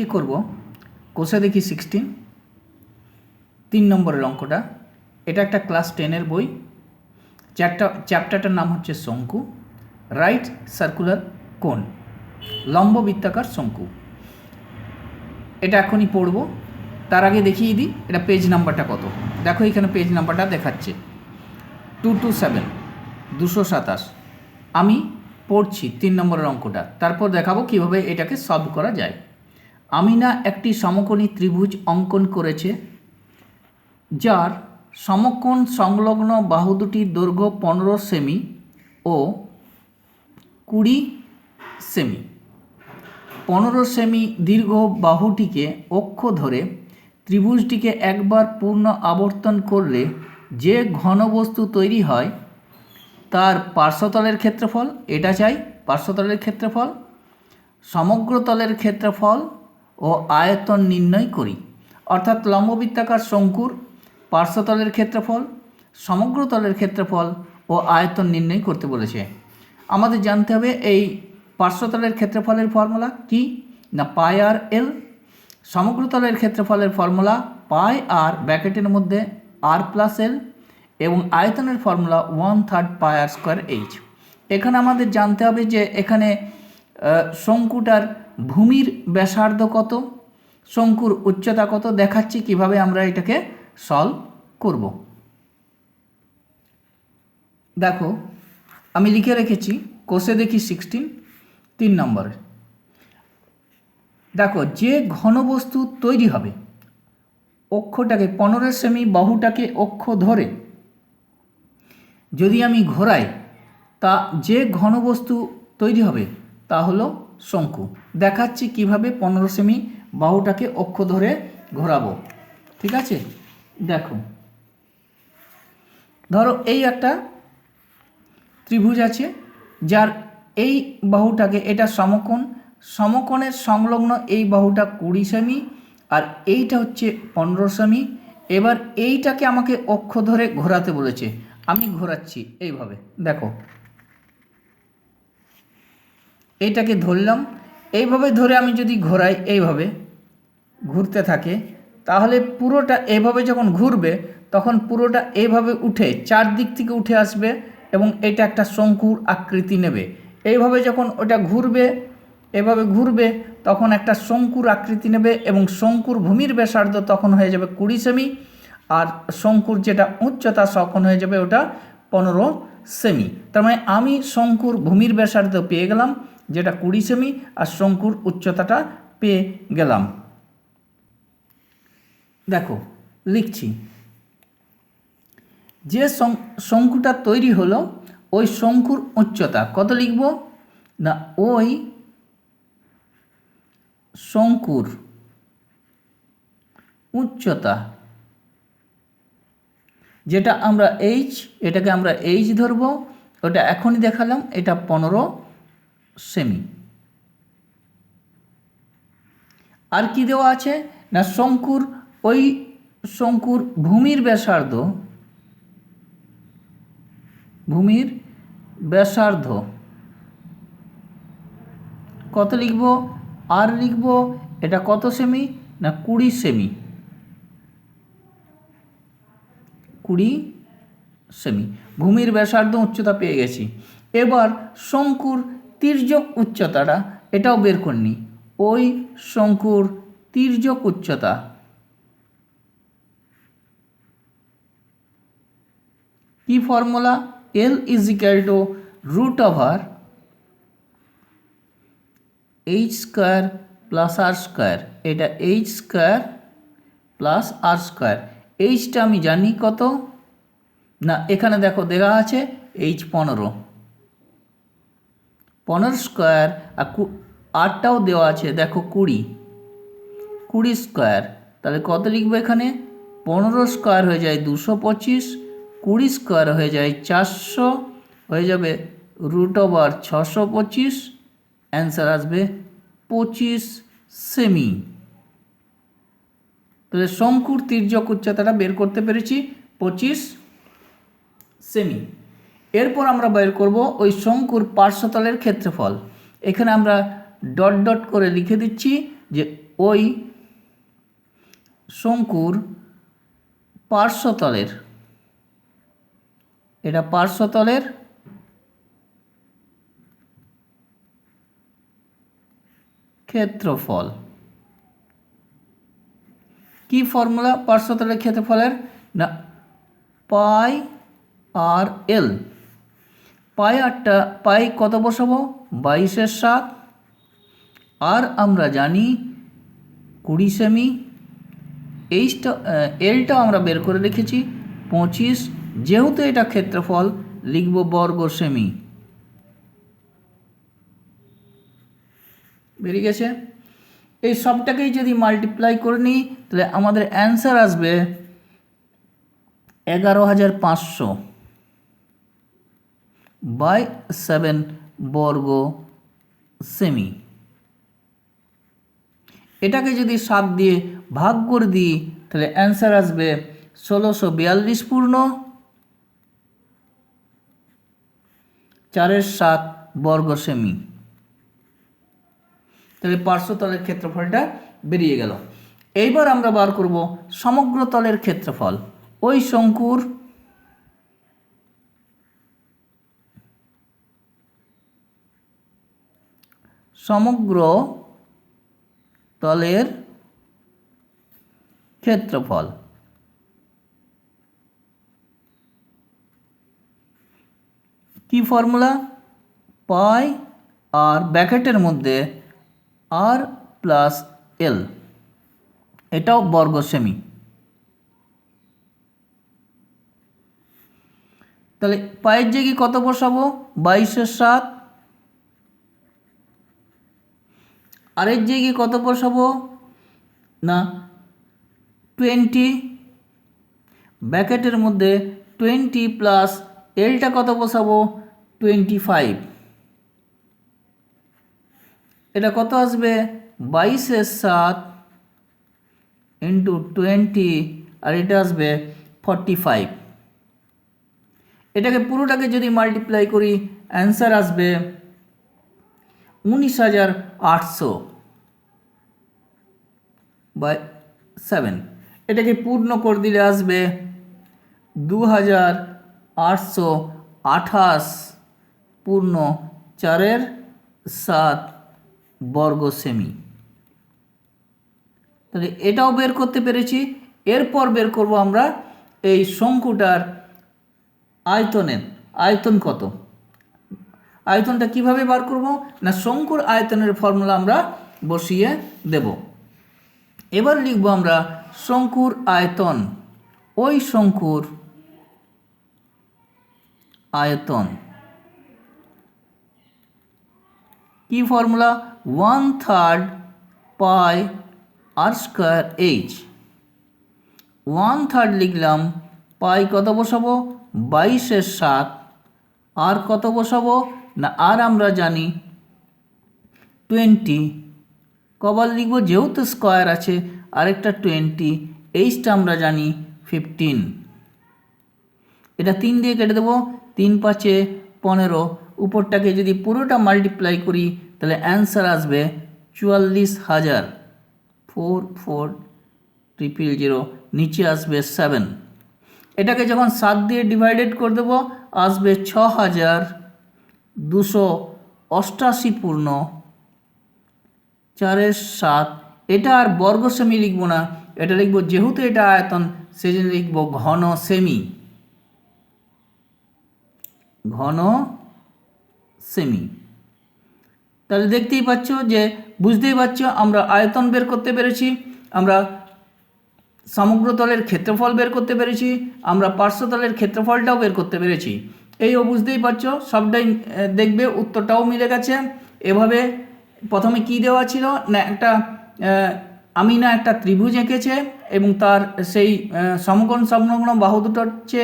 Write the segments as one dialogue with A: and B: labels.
A: আজকে করব? কোষে দেখি সিক্সটিন তিন নম্বরের অঙ্কটা। এটা একটা ক্লাস টেনের বই। চ্যাপ্টার চ্যাপ্টারটার নাম হচ্ছে শঙ্কু। রাইট সার্কুলার কোন লম্ব বৃত্তাকার শঙ্কু। এটা এখনই পড়ব। তার আগে দেখিয়ে দিই, এটা পেজ নাম্বারটা কত? দেখো এখানে পেজ নাম্বারটা দেখাচ্ছে। টু টু সেভেন দুশো সাতাশ। আমি পড়ছি তিন নম্বরের অঙ্কটা। তারপর দেখাবো কীভাবে এটাকে সলভ করা যায়। আমিনা একটি সমকোণী ত্রিভুজ অঙ্কন করেছে, যার সমকোণ সংলগ্ন বাহু দুটির দৈর্ঘ্য পনেরো সেমি ও কুড়ি সেমি। পনেরো সেমি দীর্ঘ বাহুটিকে অক্ষ ধরে ত্রিভুজটিকে একবার পূর্ণ আবর্তন করলে যে ঘনবস্তু তৈরি হয় তার পার্শ্বতলের ক্ষেত্রফল, এটা চাই পার্শ্বতলের ক্ষেত্রফল, সমগ্র তলের ক্ষেত্রফল ও আয়তন নির্ণয় করি। অর্থাৎ লম্ববৃত্তাকার শঙ্কুর পার্শ্বতলের ক্ষেত্রফল, সমগ্র তলের ক্ষেত্রফল ও আয়তন নির্ণয় করতে বলেছে। আমাদের জানতে হবে এই পার্শ্বতলের ক্ষেত্রফলের ফর্মুলা কি? না পাই আর এল? সমগ্রতলের ক্ষেত্রফলের ফর্মুলা পাই আর ব্র্যাকেটের মধ্যে আর প্লাস এল এবং আয়তনের formula one third pi R square H. এখানে আমাদের জানতে হবে যে এখানে শঙ্কুটার ভূমির ব্যাসার্ধ কত? শঙ্কুর উচ্চতা কত? দেখাচ্ছি কীভাবে আমরা এটাকে সলভ করব। দেখো, আমি লিখে রেখেছি কোষে দেখি সিক্সটিন তিন নম্বরে। দেখো, যে ঘনবস্তু তৈরি হবে, অক্ষটাকে, পনেরো সেমি বাহুটাকে অক্ষ ধরে, যদি আমি ঘোরাই, তা যে ঘনবস্তু তৈরি হবে, তা হলো শঙ্কু। দেখাচ্ছি কীভাবে পনেরো সেমি বাহুটাকে অক্ষ ধরে ঘোরাবো। ঠিক আছে? দেখো। ধরো এই একটা ত্রিভুজ আছে, যার এই বাহুটাকে এটা সমকোণ, সমকোণের সংলগ্ন এই বাহুটা কুড়ি সেমি আর এইটা হচ্ছে পনেরো সেমি। এবার এইটাকে আমাকে অক্ষ ধরে ঘোরাতে বলেছে। আমি ঘোরাচ্ছি এইভাবে। দেখো। এইটাকে ধরলাম। এইভাবে ধরে আমি যদি ঘোরাই এইভাবে ঘুরতে থাকে, তাহলে পুরোটা এভাবে যখন ঘুরবে, তখন পুরোটা এভাবে উঠে চারদিক থেকে উঠে আসবে এবং এটা একটা শঙ্কুর আকৃতি নেবে। এইভাবে যখন ওটা ঘুরবে, এভাবে ঘুরবে, তখন একটা শঙ্কুর আকৃতি নেবে এবং শঙ্কুর ভূমির ব্যাসার্ধ তখন হয়ে যাবে কুড়ি সেমি আর শঙ্কুর যেটা উচ্চতা তখন হয়ে যাবে ওটা পনেরো সেমি। তার মানে আমি শঙ্কুর ভূমির ব্যাসার্ধ পেয়ে গেলাম যেটা কুড়ি সেমি আর শঙ্কুর উচ্চতাটা পেয়ে গেলাম। দেখো, লিখছি। যে শঙ্কুটা তৈরি হলো, ওই শঙ্কুর উচ্চতা কত লিখব? না, ওই শঙ্কুর উচ্চতা, যেটা আমরা এইচ এটাকে আমরা এইচ ধরবো, ওটা এখনই দেখালাম, এটা পনেরো। সেমি আর কি দেওয়া আছে? না, শঙ্কুর, ওই শঙ্কুর ভূমির ব্যাসার্ধ ভূমির ব্যাসার্ধ, কত লিখব? আর লিখব, এটা কত সেমি না, কুড়ি সেমি কুড়ি সেমি ভূমির ব্যাসার্ধ উচ্চতা পেয়ে গেছি। এবার শঙ্কুর তির্যক উচ্চতাটা, এটাও বের করনি। ওই শঙ্কুর তির্যক উচ্চতা। কি formula? L is equal to root over H square plus R square এটা H square plus R square এইচটা আমি জানি কত? না, এখানে দেখো দেওয়া আছে এইচ পনেরো। পনেরো স্কোয়ার আর আটটাও দেওয়া আছে, দেখো কুড়ি। কুড়ি স্কোয়ার, তাহলে কত লিখব এখানে? পনেরো স্কোয়ার হয়ে যায় দুশো পঁচিশ, কুড়ি স্কোয়ার হয়ে যায় চারশো, হয়ে যাবে রুট ওভার ছশো পঁচিশ অ্যান্সার আসবে পঁচিশ সেমি তাহলে শঙ্কুর তির্যক উচ্চতাটা বের করতে পেরেছি পঁচিশ সেমি এরপর আমরা বের করব ওই শঙ্কুর পার্শ্বতলের ক্ষেত্রফল। এখানে আমরা ডট ডট করে লিখে দিচ্ছি যে ওই শঙ্কুর পার্শ্বতলের, এটা পার্শ্বতলের ক্ষেত্রফল। কি ফর্মুলা পার্শ্বতলের ক্ষেত্রফলের? না, পাই আর এল। পাই আটটা, পাই কত বসাবো? বাইশের সাত। আর আমরা জানি কুড়ি সেমি। এইচটা এলটা আমরা বের করে রেখেছি, পঁচিশ। যেহেতু এটা ক্ষেত্রফল, লিখব বর্গ সেমি। বেরিয়ে গেছে। এই সবটাকেই যদি মাল্টিপ্লাই করে নিই, তাহলে আমাদের অ্যান্সার আসবে এগারো হাজার পাঁচশো। বাই সেভেন বর্গ সেমি। এটাকে যদি সাত দিয়ে ভাগ করে দিই, তাহলে অ্যান্সার আসবে ষোলোশো বিয়াল্লিশ পূর্ণ। চারের সাত বর্গ সেমি। তাহলে পার্শ্বতলের ক্ষেত্রফলটা বেরিয়ে গেল। এইবার আমরা বার করব সমগ্র তলের ক্ষেত্রফল। ওই শঙ্কুর সমগ্র তলের ক্ষেত্রফল। কি ফর্মুলা? পাই আর ব্যাকেটের মধ্যে আর প্লাস এল। এটাও বর্গ সেমি। তাহলে পায়ের জায়গায় কত বসাবো? বাইশের সাত আরের জায়গায় কত বসাবো? না টোয়েন্টি ব্যাকেটের মধ্যে টোয়েন্টি প্লাস এলটা কত বসাবো? টোয়েন্টি ফাইভ এটা কত আসবে? বাইশের সাত ইন্টু টোয়েন্টি আর এটা আসবে ফর্টি ফাইভ এটাকে পুরোটাকে যদি মাল্টিপ্লাই করি অ্যান্সার আসবে উনিশ হাজার আটশো। বাই সেভেন এটাকে পূর্ণ করে দিলে আসবে দু হাজার আটশো আঠাশ পূর্ণ চারের সাত বর্গ সেমি তাহলে এটাও বের করতে পেরেছি। এরপর বের করব আমরা এই শঙ্কুটার আয়তনের। আয়তন কত? আয়তনটা কীভাবে বার করব? না শঙ্কুর আয়তনের ফর্মুলা আমরা বসিয়ে দেব। এবার লিখব আমরা শঙ্কুর আয়তন। ওই শঙ্কুর আয়তন। কি formula? One third pi R square H. One third লিখলাম, পাই কত বসাবো? বাইশের সাত। আর কত বসাবো? না, আর আমরা জানি টোয়েন্টি। কবার লিখব যেহেতু স্কোয়ার আছে, আরেকটা টোয়েন্টি, এইচটা আমরা জানি ফিফটিন। এটা তিন দিয়ে কেটে দেবো, তিন পাঁচে পনেরো। উপরটাকে যদি পুরোটা মাল্টিপ্লাই করি, তাহলে অ্যান্সার আসবে চুয়াল্লিশ হাজার। ফোর ফোর ট্রিপল জিরো নিচে আসবে সেভেন এটাকে যখন সাত দিয়ে ডিভাইডেড করে দেবো, আসবে ছ হাজার দুশো অষ্টাশি পূর্ণ। চারের সাত। এটা আর বর্গ সেমি লিখব না। এটা লিখব যেহেতু এটা আয়তন, সেজন্য লিখব ঘন সেমি। ঘন সেমি। তাহলে দেখতেই পাচ্ছ যে, বুঝতেই পারছ আমরা আয়তন বের করতে পেরেছি, আমরা সমগ্র তলের ক্ষেত্রফল বের করতে পেরেছি, আমরা পার্শ্বতলের ক্ষেত্রফলটাও বের করতে পেরেছি। এই ও বুঝতেই পারছ, সবটাই দেখবে উত্তরটাও মিলে গেছে। এভাবে প্রথমে কি দেওয়া ছিল? না, একটা আমি না একটা ত্রিভুজ এঁকেছে এবং তার সেই সমকোণ সমগ্ন বাহু দুটো হচ্ছে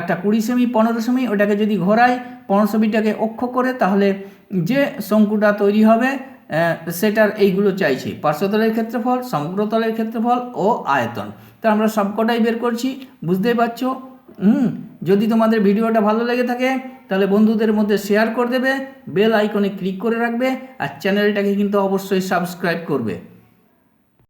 A: একটা কুড়ি সেমি, পনেরো সেমি, ওটাকে যদি ঘোরাই, পনেরো সেমিটাকে অক্ষ করে, তাহলে যে শঙ্কুটা তৈরি হবে সেটার এইগুলো চাইছি। পার্শ্বতলের ক্ষেত্রফল সমগ্রতলের ক্ষেত্রফল ও আয়তন। তা আমরা সবকটাই বের করছি, বুঝতেই পারছ? হুম, যদি তোমাদের ভিডিওটা ভালো লেগে থাকে তাহলে বন্ধুদের মধ্যে শেয়ার করে দেবে বেল আইকনে ক্লিক করে রাখবে আর চ্যানেলটাকে কিন্তু অবশ্যই সাবস্ক্রাইব করবে।